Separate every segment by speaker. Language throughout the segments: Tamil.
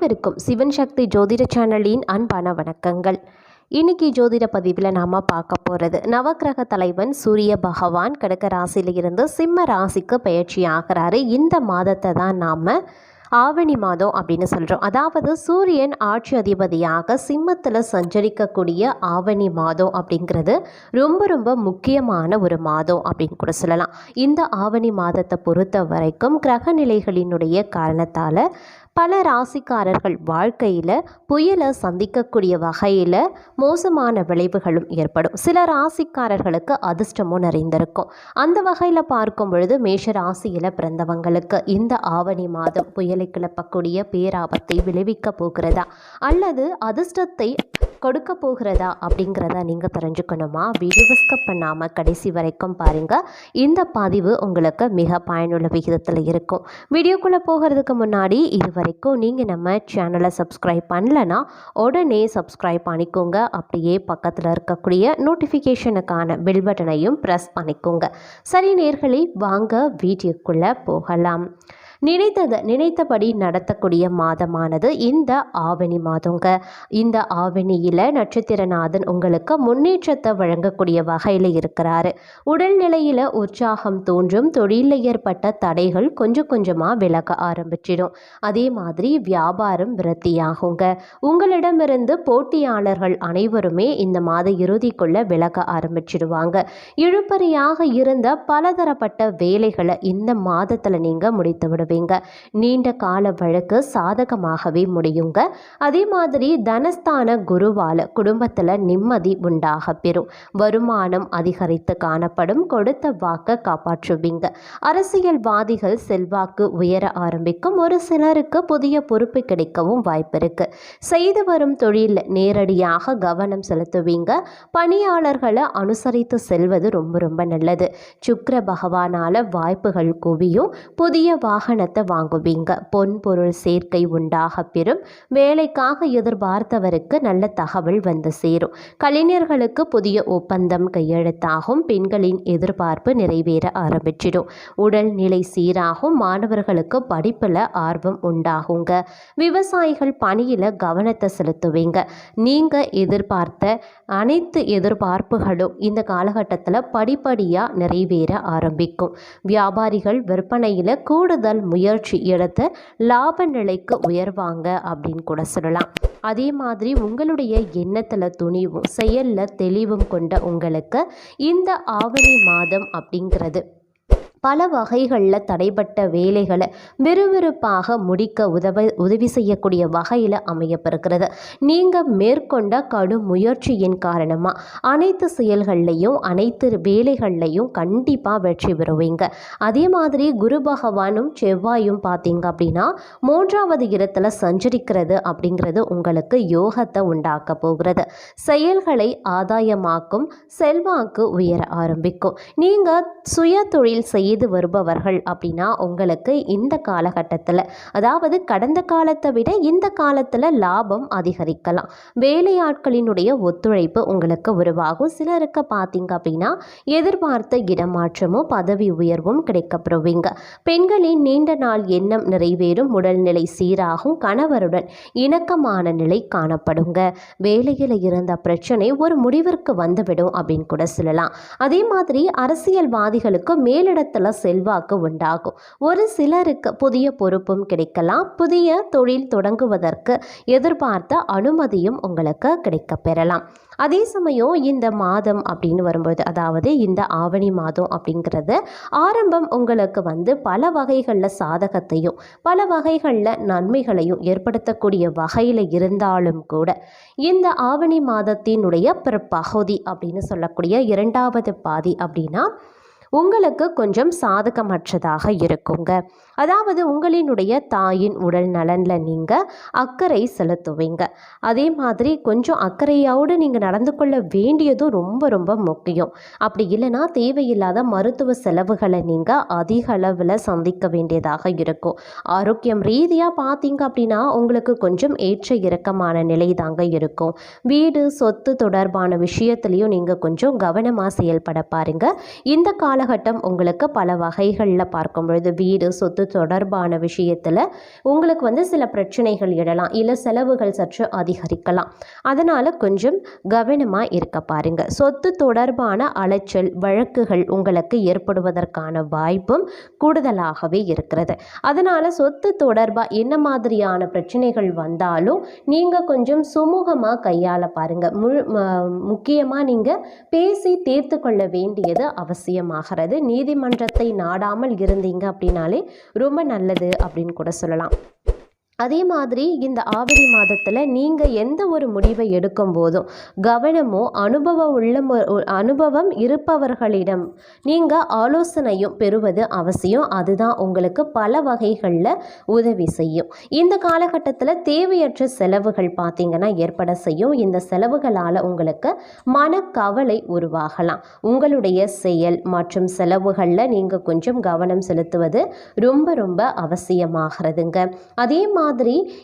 Speaker 1: அனைவருக்கும் சிவன் சக்தி ஜோதிட சேனலின் அன்பான வணக்கங்கள். இன்னைக்கு ஜோதிட பதிவில் நாம் பார்க்க போகிறது நவக்கிரக தலைவன் சூரிய பகவான் கடக ராசியிலிருந்து சிம்ம ராசிக்கு பயிற்சி ஆகிறாரு. இந்த மாதத்தை தான் நாம் ஆவணி மாதம் அப்படின்னு சொல்கிறோம் அதாவது சூரியன் ஆட்சி அதிபதியாக சிம்மத்தில் சஞ்சரிக்கக்கூடிய ஆவணி மாதம் அப்படிங்கிறது ரொம்ப ரொம்ப முக்கியமான ஒரு மாதம் அப்படின்னு கூட சொல்லலாம். இந்த ஆவணி மாதத்தை பொறுத்த வரைக்கும் கிரக நிலைகளினுடைய காரணத்தால் பல ராசிக்காரர்கள் வாழ்க்கையில் புயலை சந்திக்கக்கூடிய வகையில் மோசமான விளைவுகளும் ஏற்படும். சில ராசிக்காரர்களுக்கு அதிர்ஷ்டமும் நிறைந்திருக்கும். அந்த வகையில் பார்க்கும் பொழுது மேஷ ராசியில் பிறந்தவங்களுக்கு இந்த ஆவணி மாதம் புயலை கிளப்பக்கூடிய பேராபத்தை விளைவிக்க போகிறதா? அல்லது அதிர்ஷ்டத்தை கொடுக்க போகிறதா அப்படிங்கிறத நீங்கள் தெரிஞ்சுக்கணுமா? வீடியோ ஸ்கப் பண்ணாமல் கடைசி வரைக்கும் பாருங்கள் இந்த பதிவு உங்களுக்கு மிக பயனுள்ள விகிதத்தில் இருக்கும். வீடியோக்குள்ளே போகிறதுக்கு முன்னாடி இது வரைக்கும் நீங்கள் நம்ம சேனலை சப்ஸ்கிரைப் பண்ணலனா உடனே சப்ஸ்கிரைப் பண்ணிக்கோங்க. அப்படியே பக்கத்தில் இருக்கக்கூடிய நோட்டிஃபிகேஷனுக்கான பெல் பட்டனையும் ப்ரெஸ் பண்ணிக்கோங்க. சரி நேர்களை வாங்க வீடியோக்குள்ளே போகலாம். நினைத்ததை நினைத்தபடி நடத்தக்கூடிய மாதமானது இந்த ஆவணி மாதங்க. இந்த ஆவணியில் நட்சத்திரநாதன் உங்களுக்கு முன்னேற்றத்தை வழங்கக்கூடிய வகையில் இருக்கிறாரு. உடல்நிலையில் உற்சாகம் தோன்றும் தொழிலில் ஏற்பட்ட தடைகள் கொஞ்சம் கொஞ்சமாக விலக ஆரம்பிச்சிடும். அதே மாதிரி வியாபாரம் விருத்தியாகுங்க. உங்களிடமிருந்து போட்டியாளர்கள் அனைவருமே இந்த மாத இறுதிக்குள்ள விலக ஆரம்பிச்சிடுவாங்க. இழுப்பறியாக இருந்த பலதரப்பட்ட வேலைகளை இந்த மாதத்தில் நீங்கள் முடித்து விடுவீங்க. நீண்ட கால வழக்கு சாதகமாகவே முடியுங்க. அதே மாதிரி தனஸ்தான குருவால குடும்பத்தில் நிம்மதி உண்டாக பெறும். வருமானம் அதிகரித்து காணப்படும். கொடுத்த வாக்கை காப்பாற்றுவீங்க. அரசியல்வாதிகள் செல்வாக்கு உயர ஆரம்பிக்கும். ஒரு சிலருக்கு புதிய பொறுப்பு கிடைக்கவும் வாய்ப்பு இருக்கு செய்து வரும் தொழில் நேரடியாக கவனம் செலுத்துவீங்க. பணியாளர்களை அனுசரித்து செல்வது ரொம்ப ரொம்ப நல்லது. சுக்கர பகவானால வாய்ப்புகள் குவியும். புதிய வாகன வாகனத்தை வாங்குவீங்க. பொன் பொருள் சேர்க்கை உண்டாக பெறும். வேலைக்காக எதிர்பார்த்தவருக்கு நல்ல தகவல் வந்து சேரும். கலைஞர்களுக்கு புதிய ஒப்பந்தம் கையெழுத்தாகும். பெண்களின் எதிர்பார்ப்பு நிறைவேற ஆரம்பிச்சிடும். உடல்நிலை சீராகும். மாணவர்களுக்கு படிப்பில் ஆர்வம் உண்டாகுங்க. விவசாயிகள் பணியில் கவனத்தை செலுத்துவீங்க. நீங்கள் எதிர்பார்த்த அனைத்து எதிர்பார்ப்புகளும் இந்த காலகட்டத்தில் படிப்படியாக நிறைவேற ஆரம்பிக்கும். வியாபாரிகள் விற்பனையில் கூடுதல் முயற்சி எடுத்து லாப நிலைக்கு உயர்வாங்க அப்படின்னு கூட சொல்லலாம். அதே மாதிரி உங்களுடைய எண்ணத்தில் துணிவும் செயலில் தெளிவும் கொண்ட உங்களுக்கு இந்த ஆவணி மாதம் அப்படிங்கிறது பல வகைகளில் தடைப்பட்ட வேலைகளை விறுவிறுப்பாக முடிக்க உதவ உதவி செய்யக்கூடிய வகையில் அமையப்பெறுகிறது. நீங்கள் மேற்கொண்ட கடும் முயற்சியின் காரணமாக அனைத்து செயல்கள்லையும் அனைத்து வேலைகள்லையும் கண்டிப்பாக வெற்றி பெறுவீங்க. அதே மாதிரி குரு பகவானும் செவ்வாயும் பார்த்தீங்க அப்படின்னா மூன்றாவது இடத்துல சஞ்சரிக்கிறது அப்படிங்கிறது உங்களுக்கு யோகத்தை உண்டாக்க போகிறது. செயல்களை ஆதாயமாக்கும் செல்வாக்கு உயர ஆரம்பிக்கும். நீங்கள் சுய தொழில் செய்ய செய்து வருபவர்கள் அப்படின்னா உங்களுக்கு இந்த காலகட்டத்தில் அதாவது கடந்த காலத்தை விட இந்த காலத்தில் லாபம் அதிகரிக்கலாம். வேலையாட்களினுடைய ஒத்துழைப்பு உங்களுக்கு உருவாகும். சிலருக்கு பார்த்தீங்க அப்படின்னா எதிர்பார்த்த இடமாற்றமும் பதவி உயர்வும் கிடைக்கப்பெறுவீங்க. பெண்களின் நீண்ட நாள் எண்ணம் நிறைவேறும் உடல்நிலை சீராகும் கணவருடன் இணக்கமான நிலை காணப்படுங்க. வேலையில் இருந்த பிரச்சனை ஒரு முடிவிற்கு வந்துவிடும் அப்படின்னு கூட சொல்லலாம். அதே மாதிரி அரசியல்வாதிகளுக்கு மேலிடத்தில் இடத்துல செல்வாக்கு உண்டாகும். ஒரு சிலருக்கு புதிய பொறுப்பும் கிடைக்கலாம். புதிய தொழில் தொடங்குவதற்கு எதிர்பார்த்த அனுமதியும் உங்களுக்கு கிடைக்க பெறலாம். அதே சமயம் இந்த மாதம் அப்படின்னு வரும்போது அதாவது இந்த ஆவணி மாதம் அப்படிங்கிறது ஆரம்பம் உங்களுக்கு வந்து பல வகைகளில் சாதகத்தையும் பல வகைகளில் நன்மைகளையும் ஏற்படுத்தக்கூடிய வகையில் இருந்தாலும் கூட இந்த ஆவணி மாதத்தினுடைய பிற்பகுதி அப்படின்னு சொல்லக்கூடிய இரண்டாவது பாதி அப்படின்னா உங்களுக்கு கொஞ்சம் சாதகமற்றதாக இருக்குங்க. அதாவது உங்களினுடைய தாயின் உடல் நலனில் நீங்கள் அக்கறை செலுத்துவீங்க. அதே மாதிரி கொஞ்சம் அக்கறையோடு நீங்கள் நடந்து கொள்ள வேண்டியதும் ரொம்ப ரொம்ப முக்கியம். அப்படி இல்லைன்னா தேவையில்லாத மருத்துவ செலவுகளை நீங்கள் அதிக அளவில் சந்திக்க வேண்டியதாக இருக்கும். ஆரோக்கியம் ரீதியாக பார்த்தீங்க அப்படின்னா உங்களுக்கு கொஞ்சம் ஏற்ற இறக்கமான நிலை தாங்க இருக்கும். வீடு சொத்து தொடர்பான விஷயத்துலையும் நீங்கள் கொஞ்சம் கவனமாக செயல்பட பாருங்கள் இந்த காலகட்டம் உங்களுக்கு பல வகைகளில் பார்க்கும் பொழுது வீடு சொத்து தொடர்பான விஷயத்தில் உங்களுக்கு வந்து சில பிரச்சனைகள் இடலாம் இல்லை செலவுகள் சற்று அதிகரிக்கலாம். அதனால் கொஞ்சம் கவனமாக இருக்க பாருங்க. சொத்து தொடர்பான அலைச்சல் வழக்குகள் உங்களுக்கு ஏற்படுவதற்கான வாய்ப்பும் கூடுதலாகவே இருக்கிறது. அதனால் சொத்து தொடர்பாக என்ன மாதிரியான பிரச்சனைகள் வந்தாலும் நீங்கள் கொஞ்சம் சுமூகமாக கையாள பாருங்கள் முழு முக்கியமாக நீங்கள் பேசி தீர்த்து கொள்ள வேண்டியது அவசியமாகிறது. நீதிமன்றத்தை நாடாமல் இருந்தீங்க அப்படின்னாலே ரொம்ப நல்லது அப்படின்னு கூட சொல்லலாம். அதே மாதிரி இந்த ஆவணி மாதத்தில் நீங்கள் எந்த ஒரு முடிவை எடுக்கும் போதும் கவனமோ அனுபவம் உள்ள அனுபவம் இருப்பவர்களிடம் நீங்கள் ஆலோசனையும் பெறுவது அவசியம். அதுதான் உங்களுக்கு பல வகைகளில் உதவி செய்யும். இந்த காலகட்டத்தில் தேவையற்ற செலவுகள் பார்த்தீங்கன்னா ஏற்பட செய்யும். இந்த செலவுகளால் உங்களுக்கு மனக்கவலை உருவாகலாம். உங்களுடைய செயல் மற்றும் செலவுகளில் நீங்கள் கொஞ்சம் கவனம் செலுத்துவது ரொம்ப ரொம்ப அவசியமாகிறதுங்க. அதே மாதிரி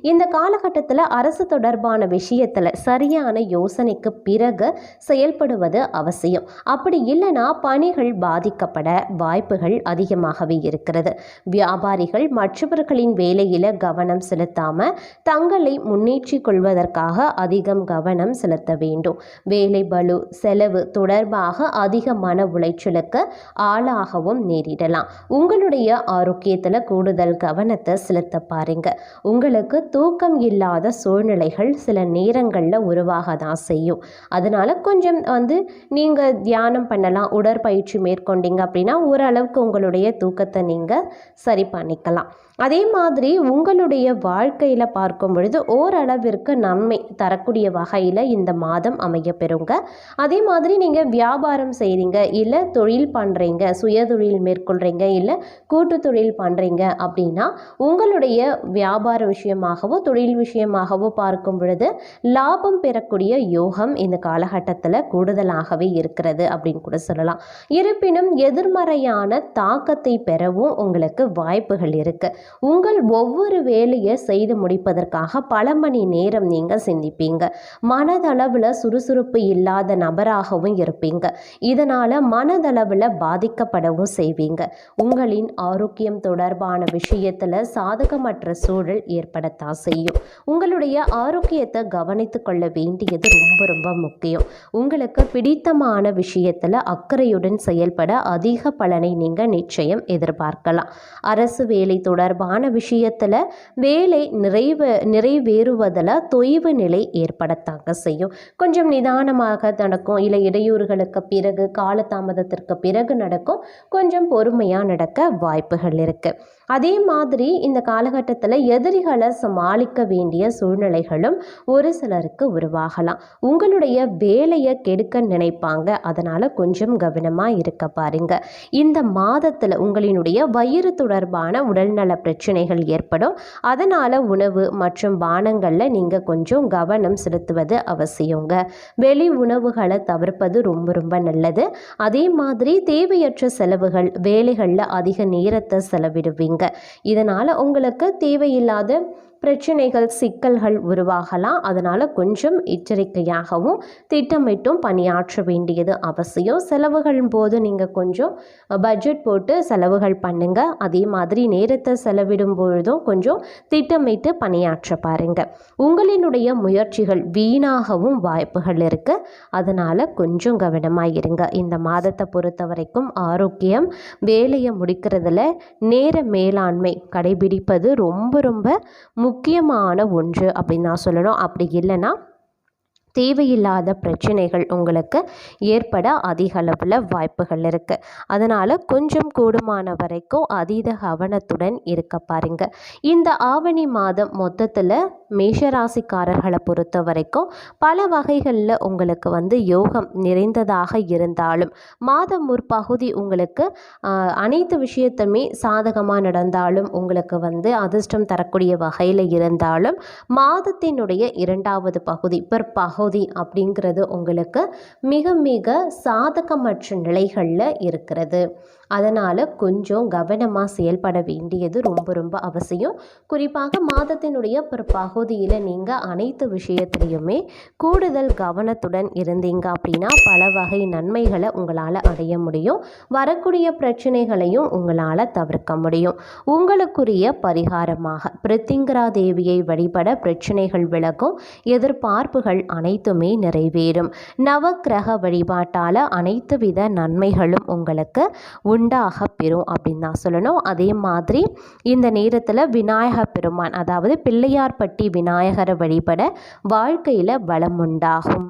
Speaker 1: இந்த காலகட்டத்தில் அரசு தொடர்பான விஷயத்தில் சரியான யோசனைக்கு பிறகு செயல்படுவது அவசியம். அப்படி இல்லைன்னா பணிகள் பாதிக்கப்பட வாய்ப்புகள் அதிகமாகவே இருக்கிறது. வியாபாரிகள் மற்றவர்களின் வேலையில் கவனம் செலுத்தாமல் தங்களை முன்னேற்றிக் கொள்வதற்காக அதிகம் கவனம் செலுத்த வேண்டும். வேலை பலு செலவு தொடர்பாக அதிக மன உளைச்சலுக்கு ஆளாகவும் நேரிடலாம். உங்களுடைய ஆரோக்கியத்தில் கூடுதல் கவனத்தை செலுத்த பாருங்க. உங்களுக்கு தூக்கம் இல்லாத சூழ்நிலைகள் சில நேரங்களில் உருவாக தான் செய்யும். அதனால் கொஞ்சம் வந்து நீங்கள் தியானம் பண்ணலாம் உடற்பயிற்சி மேற்கொண்டீங்க அப்படின்னா ஓரளவுக்கு உங்களுடைய தூக்கத்தை நீங்கள் சரி பண்ணிக்கலாம். அதே மாதிரி உங்களுடைய வாழ்க்கையில் பார்க்கும் பொழுது ஓரளவிற்கு நன்மை தரக்கூடிய வகையில் இந்த மாதம் அமைய பெறுங்க அதே மாதிரி நீங்கள் வியாபாரம் செய்கிறீங்க இல்லை தொழில் பண்ணுறீங்க சுயதொழில் மேற்கொள்கிறீங்க இல்லை கூட்டு தொழில் பண்ணுறீங்க அப்படின்னா உங்களுடைய வியாபார விஷயமாகவோ தொழில் விஷயமாகவோ பார்க்கும் பொழுது லாபம் பெறக்கூடிய யோகம் இந்த காலகட்டத்தில் கூடுதலாகவே இருக்கிறது அப்படின்னு கூட சொல்லலாம். இருப்பினும் எதிர்மறையான தாக்கத்தை பெறவும் உங்களுக்கு வாய்ப்புகள் இருக்குது உங்கள் ஒவ்வொரு வேலையை செய்து முடிப்பதற்காக பல மணி நேரம் நீங்கள் சிந்திப்பீங்க. மனதளவில் சுறுசுறுப்பு இல்லாத நபராகவும் இருப்பீங்க. இதனால் மனதளவில் பாதிக்கப்படவும் செய்வீங்க. உங்களின் ஆரோக்கியம் தொடர்பான விஷயத்தில் சாதகமற்ற சூழல் ஏற்படத்தான் செய்யும். உங்களுடைய ஆரோக்கியத்தை கவனித்து கொள்ள வேண்டியது ரொம்ப ரொம்ப முக்கியம். உங்களுக்கு பிடித்தமான விஷயத்தில் அக்கறையுடன் செயல்பட அதிக பலனை நீங்கள் நிச்சயம் எதிர்பார்க்கலாம். அரசு வேலை தொடர்பான விஷயத்தில் வேலை நிறைவு நிறைவேறுவதில் தொய்வு நிலை ஏற்படத்தாங்க செய்யும். கொஞ்சம் நிதானமாக நடக்கும். இல்லை இடையூறுகளுக்கு பிறகு காலதாமதத்திற்கு பிறகு நடக்கும். கொஞ்சம் பொறுமையாக நடக்க வாய்ப்புகள் இருக்குது அதே மாதிரி இந்த காலகட்டத்தில் எதிரிகளை சமாளிக்க வேண்டிய சூழ்நிலைகளும் ஒரு சிலருக்கு உருவாகலாம். உங்களுடைய வேலையை கெடுக்க நினைப்பாங்க. அதனால் கொஞ்சம் கவனமாக இருக்க பாருங்க. இந்த மாதத்தில் உங்களினுடைய வயிறு தொடர்பான உடல்நல பிரச்சனைகள் ஏற்படும். அதனால் உணவு மற்றும் பானங்களில் நீங்கள் கொஞ்சம் கவனம் செலுத்துவது அவசியங்க. வெளி உணவுகளை தவிர்ப்பது ரொம்ப ரொம்ப நல்லது. அதே மாதிரி தேவையற்ற செலவுகள் வேலைகளில் அதிக நேரத்தை செலவிடுவீங்க. இதனால் உங்களுக்கு தேவையில்லாத பிரச்சனைகள் சிக்கல்கள் உருவாகலாம். அதனால் கொஞ்சம் எச்சரிக்கையாகவும் திட்டமிட்டும் பணியாற்ற வேண்டியது அவசியம். செலவுகள் போது நீங்கள் கொஞ்சம் பட்ஜெட் போட்டு செலவுகள் பண்ணுங்கள் அதே மாதிரி நேரத்தை செலவிடும் பொழுதும் கொஞ்சம் திட்டமிட்டு பணியாற்ற பாருங்கள் உங்களினுடைய முயற்சிகள் வீணாகவும் வாய்ப்புகள் இருக்குது அதனால் கொஞ்சம் கவனமாக இருங்க. இந்த மாதத்தை பொறுத்த வரைக்கும் ஆரோக்கியம் வேலையை முடிக்கிறதுல நேர மேலாண்மை கடைபிடிப்பது ரொம்ப ரொம்ப முக்கியமான ஒன்று அப்படின்னு நான் சொல்லணும். அப்படி இல்லைன்னா தேவையில்லாத பிரச்சனைகள் உங்களுக்கு ஏற்பட அதிக அளவில் வாய்ப்புகள் இருக்குது அதனால் கொஞ்சம் கூடுமான வரைக்கும் அதீத கவனத்துடன் இருக்க பாருங்க. இந்த ஆவணி மாதம் மொத்தத்தில் மேஷராசிக்காரர்களை பொறுத்த வரைக்கும் பல வகைகளில் உங்களுக்கு வந்து யோகம் நிறைந்ததாக இருந்தாலும் மாதம் ஒரு பகுதி உங்களுக்கு அனைத்து விஷயத்துமே சாதகமாக நடந்தாலும் உங்களுக்கு வந்து அதிர்ஷ்டம் தரக்கூடிய வகையில் இருந்தாலும் மாதத்தினுடைய இரண்டாவது பகுதி பிற்பகு பகுதி அப்படிங்கிறது உங்களுக்கு மிக மிக சாதகமற்ற நிலைகளில் இருக்கிறது. அதனால் கொஞ்சம் கவனமாக செயல்பட வேண்டியது ரொம்ப ரொம்ப அவசியம். குறிப்பாக மாதத்தினுடைய பிற்பகுதியில் நீங்கள் அனைத்து விஷயத்துலையுமே கூடுதல் கவனத்துடன் இருந்தீங்க அப்படின்னா பல வகை நன்மைகளை உங்களால் அடைய முடியும். வரக்கூடிய பிரச்சனைகளையும் உங்களால் தவிர்க்க முடியும். உங்களுக்குரிய பரிகாரமாக பிரித்திங்கரா தேவியை வழிபட பிரச்சனைகள் விலகும். எதிர்பார்ப்புகள் அனைத்துமே நிறைவேறும். நவக்கிரக வழிபாட்டால் அனைத்து வித நன்மைகளும் உங்களுக்கு உண்டாக பெறும் அப்படின்னு தான் சொல்லணும். அதே மாதிரி இந்த நேரத்தில் விநாயக பெருமான் அதாவது பிள்ளையார்பட்டி விநாயகரை வழிபட வாழ்க்கையில் வளம் உண்டாகும்.